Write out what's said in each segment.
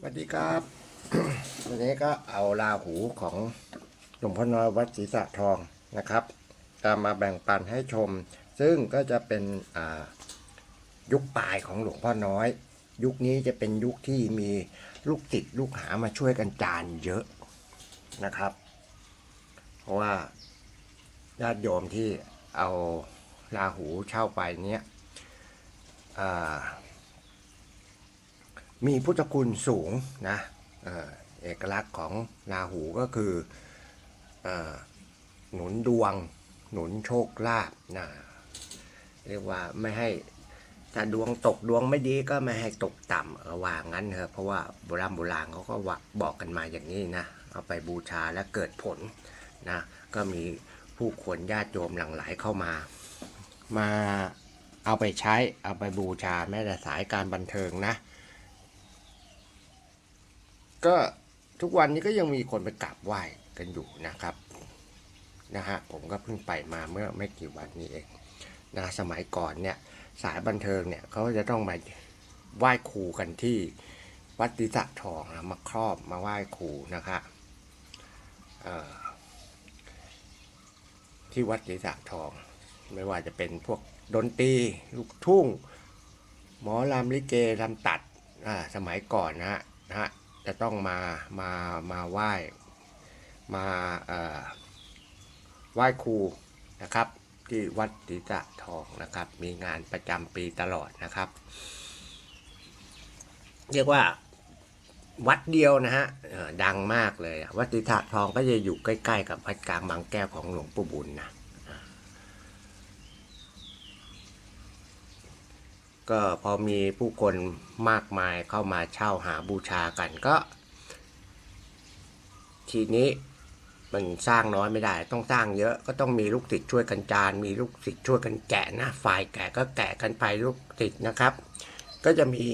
สวัสดีครับ วันนี้ก็เอาลาหูของหลวงพ่อน้อยวัดศรีสะทองนะครับตามมาแบ่งปันให้ชม ซึ่งก็จะเป็นยุคปลายของหลวงพ่อน้อย ยุคนี้จะเป็นยุคที่มีลูกติดลูกหามาช่วยกันจานเยอะนะครับ เพราะว่าญาติโยมที่เอาลาหูเช่าไปเนี้ยอ่า มีพุทธคุณสูงนะเอกลักษณ์ของราหูก็คืออหนุนดวง หนุนโชคลาภนะเรียกว่าไม่ให้ถ้าดวงตกดวงไม่ดีก็ไม่ให้ตกต่ำเออว่างั้นเถอะเพราะว่าโบราณโบราณเขาก็ว่าบอกกันมาอย่างนี้นะเอาไปบูชาแล้วเกิดผลนะก็มีผู้คนญาติโยมหลั่งไหลเข้ามา มาเอาไปใช้เอาไปบูชาแม้แต่สายการบันเทิงนะ ก็ทุกวันนี้ก็ยังมีคนไปกราบไหว้กันอยู่นะครับนะฮะผมก็เพิ่งไปมาเมื่อไม่กี่วันนี้เองนะสมัยก่อนเนี่ยสายบันเทิงเนี่ยเขาจะต้องมาไหว้ครูกันที่วัดติสะทองนะมาครอบมาไหว้ครูนะครับที่วัดติสะทอง ไม่ว่าจะเป็นพวกดนตรีลูกทุ่ง หมอลำลิเกลำตัดสมัยก่อนนะฮะนะฮะ จะต้องมามามาไหว้มาไหว้ครูนะครับ ที่วัดติสะทองนะครับ มีงานประจำปีตลอดนะครับ เรียกว่าวัดเดียวนะฮะดังมากเลย วัดติสะทองก็จะอยู่ใกล้ ๆ กับวัดกลางบางแก้วของหลวงปู่บุญนะ ก็พอมีผู้คนมากมายเข้ามาเช่าหาบูชากันก็ ทีนี้มันสร้างน้อยไม่ได้ ต้องสร้างเยอะก็ต้องมีลูกศิษย์ช่วยกันจาน มีลูกศิษย์ช่วยกันแกะนะฝ่ายแกะก็แกะกันไปลูกศิษย์นะครับ ก็จะมี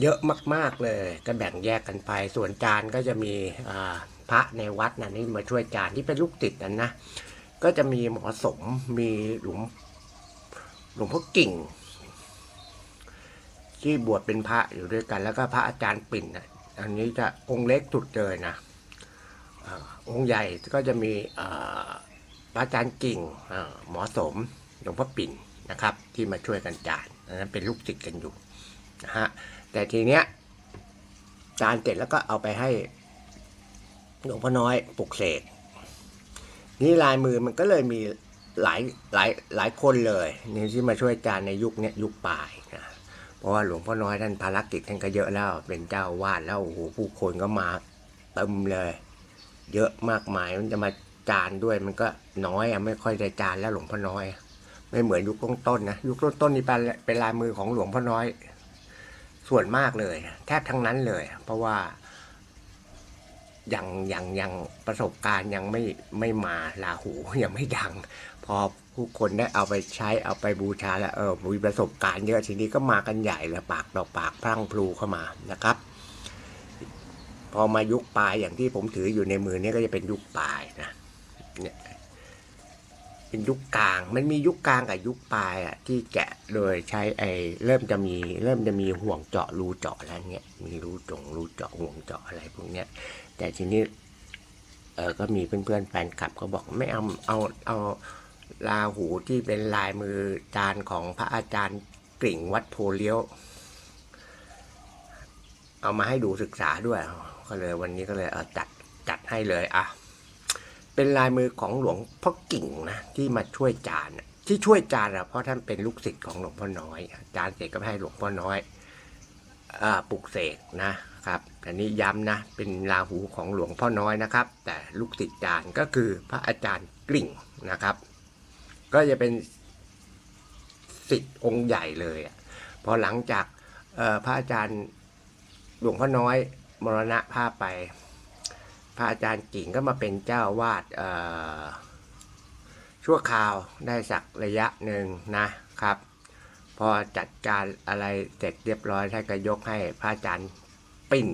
เยอะมากๆเลยก็แบ่งแยกกันไป ส่วนจานก็จะมีพระในวัดนะนี่มาช่วยจานที่เป็นลูกศิษย์นั้นนะก็จะมีหมอสมมีหลวงหลวงพ่อกิ่ง ที่บวชเป็นพระอยู่ด้วยกัน แล้วก็พระอาจารย์ปิ่นนะอันนี้จะองค์เล็กสุดเลยนะอาองค์ใหญ่ก็จะมีพระอาจารย์กิ่งหมอสมหลวงพ่อปิ่นนะครับ ที่มาช่วยกันจานนนั้นเป็นลูกศิษย์กันอยู่นะฮะแต่ทีเนี้ยจานเสร็จแล้วก็เอาไปให้หลวงพ่อน้อยปลุกเสกนี่ลายมือมันก็เลยมีหลายหลายหลายคนเลยนี่ที่มาช่วยจานในยุคนี้ยยุคปลายนะ เพราะว่าหลวงพ่อน้อยท่านภารกิจท่านก็เยอะแล้ว เป็นเจ้าวาดแล้วโอ้โหผู้คนก็มาเต็มเลย เยอะมากมายมันจะมาจานด้วยมันก็น้อยอะไม่ค่อยได้จานแล้วหลวงพ่อน้อย ไม่เหมือนยุคต้นๆนะยุคต้นๆนี่เป็นเป็นลายมือของหลวงพ่อน้อย ส่วนมากเลย แทบทั้งนั้นเลย เพราะว่ายังยังยังประสบการณ์ยังไม่ไม่มาลาหูยังไม่ดัง พอผู้คนได้เอาไปใช้เอาไปบูชาแล้วเออมีประสบการณ์เยอะทีนี้ก็มากันใหญ่ลยปากต่อปากพรั่งพลูเข้ามานะครับ พอมายุคปลายอย่างที่ผมถืออยู่ในมือเนี่ยก็จะเป็นยุคปลายนะเนี่ยเป็นยุคกลางมันมียุคกลางกับยุคปลายอะที่แกะโดยใช้ไอ้เริ่มจะมีเริ่มจะมีห่วงเจาะรูเจาะแล้วเนี่ยมีรูจงรูเจาะห่วงเจาะอะไรพวกเนี้ย แต่ทีนี้เออก็มีเพื่อนๆแฟนคลับก็บอกไม่เอาเอาเอา ลาหูที่เป็นลายมือจานของพระอาจารย์กริ่งวัดโพเลี้ยว เอามาให้ดูศึกษาด้วย ก็เลยวันนี้ก็เลยเอาจัดจัดให้เลยอะเป็นลายมือของหลวงพ่อกิ่งนะที่มาช่วยจานที่ช่วยจานอะเพราะท่านเป็นลูกศิษย์ของหลวงพ่อน้อย จานเสร็จก็ให้หลวงพ่อน้อยอปลุกเสกนะครับอันนี้ย้ำนะเป็นลาหูของหลวงพ่อน้อยนะครับ แต่ลูกศิษย์จานก็คือพระอาจารย์กลิ่งนะครับ ก็จะเป็นศิษย์องค์ใหญ่เลยอะพอหลังจากพระอาจารย์หลวงพ่อน้อยมรณะภาพไป พระอาจารย์กิ่งก็มาเป็นเจ้าวาดชั่วคราวได้สักระยะหนึ่งนะครับ พอจัดการอะไรเสร็จเรียบร้อยท่านก็ยกให้พระอาจารย์ปิ่น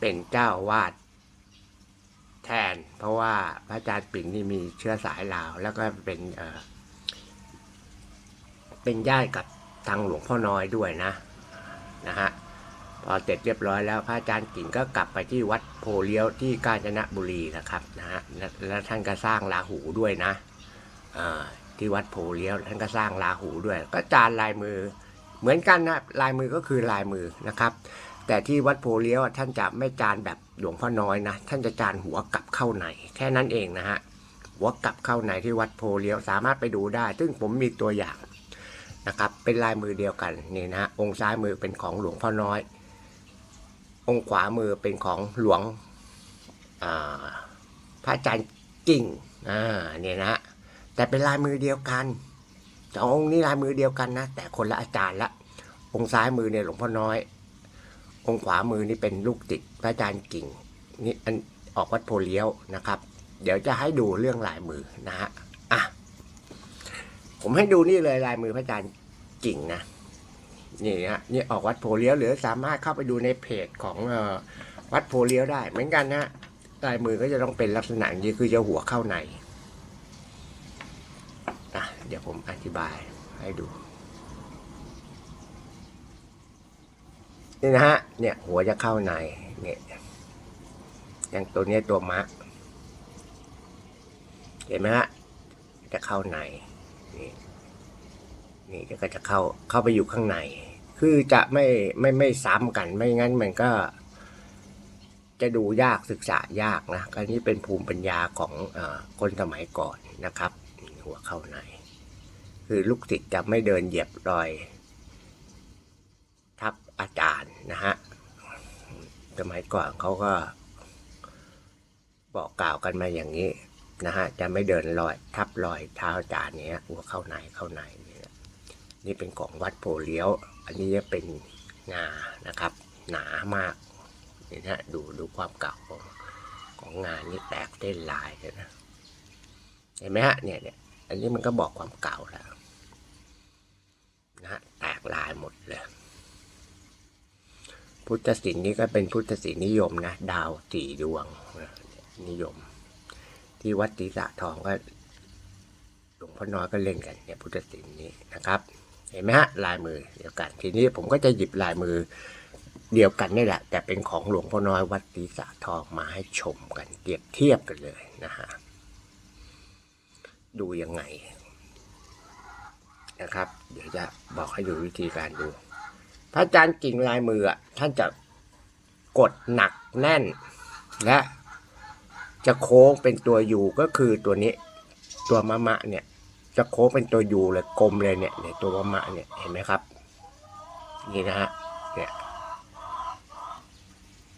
เป็นเจ้าวาด แทน เพราะว่าพระอาจารย์ปิ่นนี่มีเชื้อสายลาว แล้วก็เป็นเออเป็นญาติกับทางหลวงพ่อน้อยด้วยนะนะฮะพอเสร็จเรียบร้อยแล้วพระอาจารย์กิ่งก็กลับไปที่วัดโพเลี้ยวที่กาญจนบุรีนะครับนะฮะแล้วท่านก็สร้างราหูด้วยนะที่วัดโพเลี้ยวท่านก็สร้างราหูด้วย ก็จานลายมือเหมือนกันนะลายมือก็คือลายมือนะครับ แต่ที่วัดโพเลี้ยวท่านจะไม่จานแบบหลวงพ่อน้อยนะ ท่านจะจานหัวกลับเข้าในแค่นั้นเองนะฮะหัวกลับเข้าในที่วัดโพเลี้ยวสามารถไปดูได้ ซึ่งผมมีตัวอย่างนะครับ เป็นลายมือเดียวกันนี่นะฮะองค์ซ้ายมือเป็นของหลวงพ่อน้อย องค์ขวามือเป็นของหลวงพระอาจารย์กิ่งอ่าเนี่ยนะฮะแต่เป็นลายมือเดียวกันสององค์นี้ลายมือเดียวกันนะแต่คนละอาจารย์ละองค์ซ้ายมือเนี่ยหลวงพ่อน้อย องค์ขวามือนี่เป็นลูกติดพระอาจารย์กิ่งนี่อันออกวัดโพเลี้ยวนะครับ เดี๋ยวจะให้ดูเรื่องลายมือนะฮะอะผมให้ดูนี่เลยลายมือพระอาจารย์กิ่งนะนี่ฮะนี่ออกวัดโพเลี้ยวหรือสามารถเข้าไปดูในเพจของออวัดโพเลี้ยวได้ เหมือนกันนะลายมือก็จะต้องเป็นลักษณะนี้คือจะหัวเข้าในอะเดี๋ยวผมอธิบายให้ดูนี่นะฮะ เนี่ย หัวจะเข้าในเนี่ยอย่างตัวนี้ตัวมะ เห็นไหมฮะจะเข้าในนี่นี่ก็จะเข้าเข้าไปอยู่ข้างใน คือจะไม่ไม่ไม่ซ้ำกันไม่งั้นมันก็ จะดูยากศึกษายากนะอันนี้เป็นภูมิปัญญาของอคนสมัยก่อนนะครับ หัวเข้าใน คือลูกศิษย์จะไม่เดินเหยียบรอย ทับอาจารย์นะฮะ สมัยก่อนเขาก็ บอกกล่าวกันมาอย่างนี้นะฮะ จะไม่เดินรอยทับรอยเท้าจารย์เนี้ยหัวเข้าในเข้าในเนี่ยนี่เป็นของวัดโพเลี้ยว อันนี้จะเป็นงานะครับ หนามากนี่นะฮะดูดูความเก่าของของงานนี่แตกเต้ลายเลยนะเห็นไหมฮะเนี่ยเนี่ยอันนี้มันก็บอกความเก่าแล้วนะฮะแตกลายหมดเลย พุทธศิลป์นี่ก็เป็นพุทธศิลป์นิยมนะ ดาวสี่ดวงนิยม ที่วัดศรีสะทองก็หลวงพ่อน้อยก็เล่นกันเนี่ยพุทธศิลป์นี้นะครับ เห็นไหมฮะลายมือเดียวกัน ทีนี้ผมก็จะหยิบลายมือเดียวกันนี่แหละ แต่เป็นของหลวงพ่อน้อยวัดศรีสะทองมาให้ชมกันเปรียบเทียบกันเลยนะฮะดูยังไงนะครับ เดี๋ยวจะบอกให้ดูวิธีการดู พระอาจารย์กิ่งลายมือท่านจะกดหนักแน่น และจะโค้งเป็นตัวยูก็คือตัวนี้ตัวมะมะเนี่ย จะโค้งเป็นตัวยูเลยกลมเลยเนี่ยเนี่ยตัวมะมะเนี่ยเห็นไหมครับ นี่นะฮะเนี่ย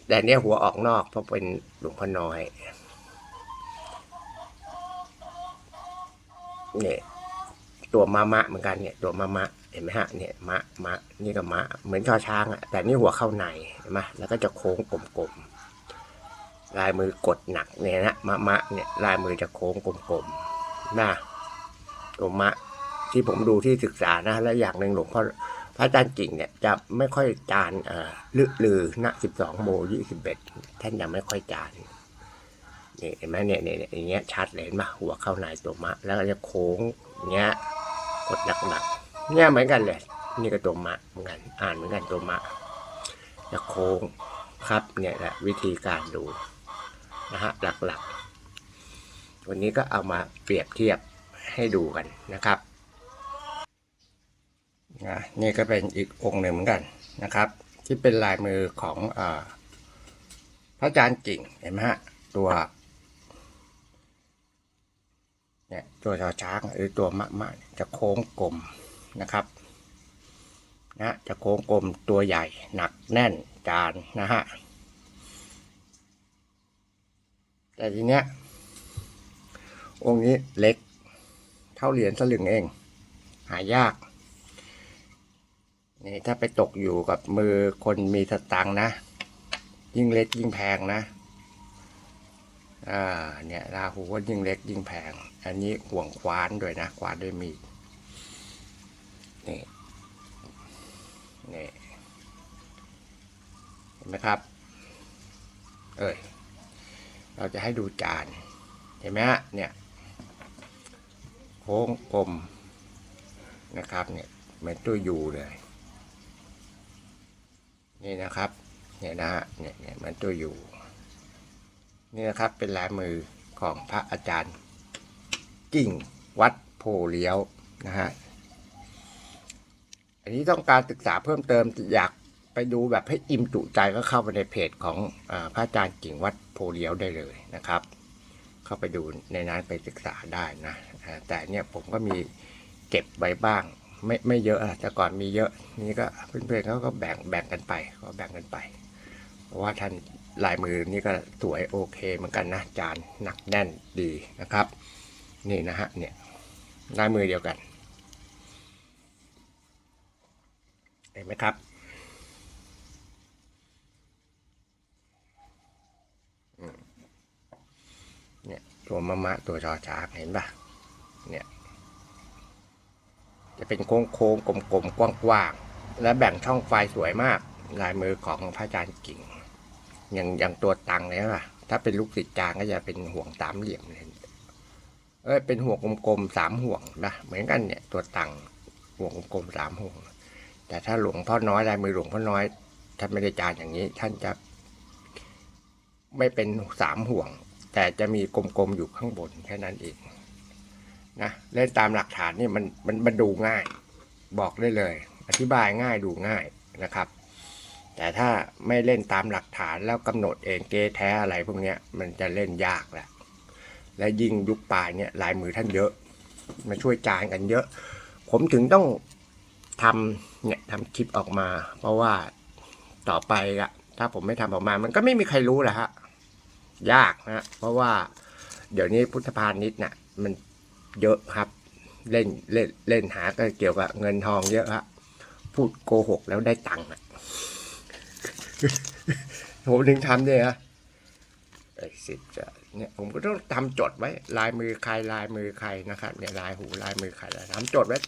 แต่เนี่ยหัวออกนอกเพราะเป็นหลวงพ่อน้อยเนี่ยตัวมะมะเหมือนกันเนี่ยตัวมะมะ ห็นไหมฮะเนี่ยมะมะนี่ก็มะเหมือนชอช้างอะแต่นี่หัวเข้าในเห็นไหมแล้วก็จะโค้งกลมๆลายมือกดหนักเนี่ยนะมะมะเนี่ยลายมือจะโค้งกลมๆนะตัวมะที่ผมดูที่ศึกษานะและอย่างหนึ่งหลวงพ่อพระอาจารย์กิ่งเนี่ยจะไม่ค่อยจานเอ่อลือลือณสิบสองโมยี่สิบเอ็ดท่านยังไม่ค่อยจานนี่เห็นไหมเนี่ยเนี่ยอย่างเงี้ยชัดเลยเห็นไหมหัวเข้าในตัวมะ แล้วก็จะโค้งเงี้ยกดหนักๆ เนี่ยเหมือนกันเลยนี่ก็ตัวมะเหมือนกันอ่านเหมือนกันตัวมะจะโค้งครับเนี่ยแหละวิธีการดูนะฮะหลักๆ วันนี้ก็เอามาเปรียบเทียบให้ดูกันนะครับนะนี่ก็เป็นอีกองค์หนึ่งเหมือนกันนะครับ ที่เป็นลายมือของอาพระอาจารย์กิ่งเห็นไหมฮะตัวเนี่ยตัวชอช้างหรือตัวมะมะจะโค้งกลม นะครับนะจะโค้งกลมตัวใหญ่หนักแน่นจานนะฮะแต่ทีเนี้ยองค์นี้เล็ก เท่าเหรียญสลึงเอง หายากนี่ถ้าไปตกอยู่กับมือคนมีสตังนะ ยิ่งเล็กยิ่งแพงนะอ่าเนี่ยราหูก็ยิ่งเล็กยิ่งแพง อันนี้ห่วงควานด้วยนะควานด้วยมีด นี่นี่เห็นไหมครับ เอ้ยเราจะให้ดูจาน เห็นไหมฮะเนี่ยโค้งกลมนะครับเนี่ยเหมือนตัวยูเลย นี่นะครับเนี่ยนะฮะเนี่ยเนี่ยมันตัวอยู่นี่นะครับเป็นลายมือของพระอาจารย์กิ่งวัดโพเลี้ยวนะฮะ อันนี้ต้องการศึกษาเพิ่มเติมอยากไปดูแบบให้อิ่มจุใจก็เข้าไปในเพจของอพระอาจารย์กิ่งวัดโพเลียวได้เลยนะครับ เข้าไปดูในนั้นไปศึกษาได้นะแต่เนี่ยผมก็มีเก็บไว้บ้าง ไม่ไม่เยอะอะแต่ก่อนมีเยอะนี่ก็เพื่อนๆเขาก็แบ่งแบ่งกันไปก็แบ่งกันไปเพราะว่าท่านลายมือนี่ก็สวยโอเคเหมือนกันนะจานหนักแน่นดีนะครับ นี่นะฮะเนี่ยลายมือเดียวกัน เห็นไหมครับเนี่ยตัวมะมะตัวชอชางเห็นปะเนี่ยจะเป็นโค้งโค้งๆกลมๆกว้างๆและแบ่งช่องไฟสวยมาก ลายมือของพระอาจารย์กิ่งอย่างอย่างตัวตังเลยป่ะ ถ้าเป็นลูกศิษย์จางก็จะเป็นห่วงสามเหลี่ยมเลยเอ้ยเป็นห่วงกลมๆสามห่วงนะเหมือนกันเนี่ยตัวตังห่วงกลมๆสามห่วง แต่ถ้าหลวงพ่อน้อยลายมือหลวงพ่อน้อยท่านไม่ได้จานอย่างนี้ ท่านจะ ไม่เป็นสามห่วง แต่จะมีกลมๆอยู่ข้างบนแค่นั้นเองนะเล่นตามหลักฐานนี่มันมันมันดูง่าย บอกได้เลย อธิบายง่ายดูง่ายนะครับ แต่ถ้าไม่เล่นตามหลักฐานแล้วกำหนดเองเกแท้อะไรพวกเนี้ยมันจะเล่นยากแหละและยิ่งยุคปลายเนี่ยลายมือท่านเยอะมาช่วยจานกันเยอะ ผมถึงต้อง ทำเนี่ยทำคลิปออกมา เพราะว่าต่อไปอะถ้าผมไม่ทำออกมา มันก็ไม่มีใครรู้แหละฮะยากนะเพราะว่าเดี๋ยวนี้พุทธพาณิชย์น่ะ มันเยอะครับ เล่นเล่นเล่นหาก็เกี่ยวกับเงินทองเยอะฮะพูดโกหกแล้วได้ตังค์อะผมถึงทำเนี่ยฮะไอ้สิบจะเนี่ยผมก็ต้องทำจดไว้ ลายมือใครลายมือใครนะครับเนี่ยลายหูลายมือใครอะทำจดไว้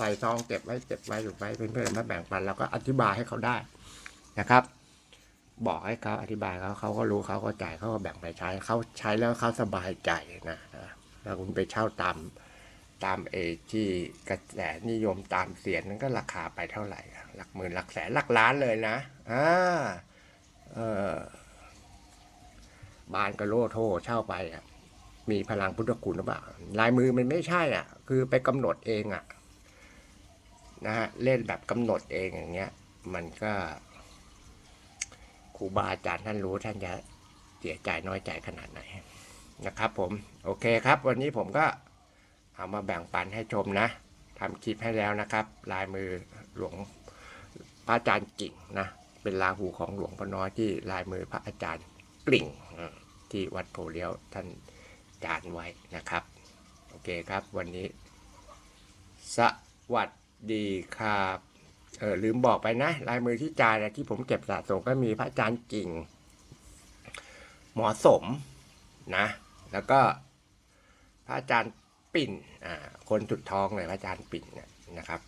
ใส่ซองเก็บไว้เก็บไว้อยู่ไว้เพื่อนๆมาแบ่งปันแล้วก็อธิบายให้เขาได้นะครับ บอกให้เขาอธิบายเขาเขาก็รู้เขาก็จ่ายเขาก็แบ่งไปใช้เขาใช้แล้วเขาสบายใจนะแล้วคุณไปเช่าตามตามเอที่กระแสนิยมตามเสียนนั้นก็ราคาไปเท่าไหร่ หลักหมื่นหลักแสนหลักล้านเลยนะอ่าเออบานกระโลโทเช่าไปอะมีพลังพุทธคุณหรือเปล่าลายมือมันไม่ใช่อะ คือไปกำหนดเองอะ นะฮะเล่นแบบกำหนดเองอย่างเงี้ย มันก็ครูบาอาจารย์ท่านรู้ท่านจะเสียใจน้อยใจขนาดไหนนะครับผมโอเคครับ วันนี้ผมก็เอามาแบ่งปันให้ชมนะทำคลิปให้แล้วนะครับ ลายมือหลวงพระอาจารย์กิ่งนะเป็นลาหูของหลวงพ่อน้อยที่ลายมือพระอาจารย์กลิ่งที่วัดโพเลี้ยวท่านจานไว้นะครับ โอเคครับวันนี้ สวัสดี ดีครับเออลืมบอกไปนะลายมือที่จานนะที่ผมเก็บสะสมก็มีพระอาจารย์กิ่ง หมอสมนะ แล้วก็พระอาจารย์ปิ่นอ่าคนจุดท้องเลยพระอาจารย์ปิ่นนะครับ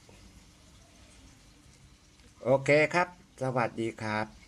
โอเคครับ สวัสดีครับ